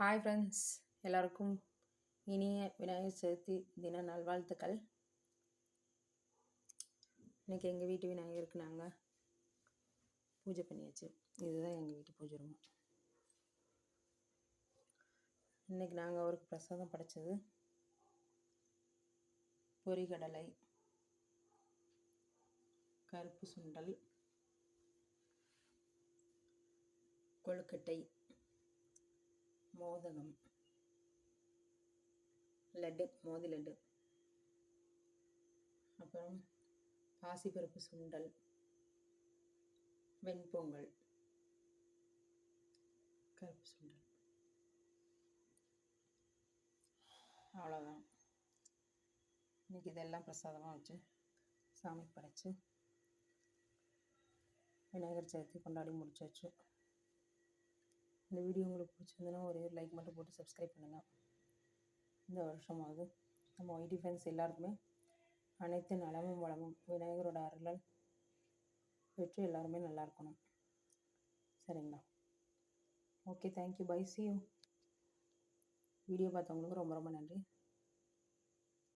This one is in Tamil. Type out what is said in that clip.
ஹாய் ஃப்ரெண்ட்ஸ் எல்லாருக்கும் இனிய விநாயகர் சதுர்த்தி தின நல்வாழ்த்துக்கள். இன்றைக்கி எங்கள் வீட்டு விநாயகருக்கு நாங்கள் பூஜை பண்ணியாச்சு. இதுதான் எங்கள் வீட்டு பூஜை ரூம் இன்றைக்கி நாங்கள் அவருக்கு பிரசாதம் படைச்சது பொரிகடலை கருப்பு சுண்டல் கொழுக்கட்டை மோதகம் லட்டு மோதி லட்டு. அப்புறம் பாசிப்பருப்பு சுண்டல். வெண்பொங்கல். கருப்பு சுண்டல். அவ்வளோதான் இன்றைக்கி இதெல்லாம் பிரசாதமாக வச்சு சாமி படைச்சு விநாயகர் சதுர்த்தி கொண்டாடி முடிச்சாச்சு. இந்த வீடியோ உங்களுக்கு பிடிச்சிருந்ததுன்னா ஒரே ஒரு லைக் மட்டும் போட்டு சப்ஸ்கிரைப் பண்ணுங்கள் இந்த வருஷமாவது நம்ம ஒய்டி ஃபேன்ஸ் எல்லாருக்குமே அனைத்து நலமும் வளமும் விநாயகரோட அருளால் பெற்று எல்லாருமே நல்லா இருக்கணும். சரிங்களா? Okay thank you bye see you video பார்த்தவங்களுக்கு ரொம்ப ரொம்ப நன்றி.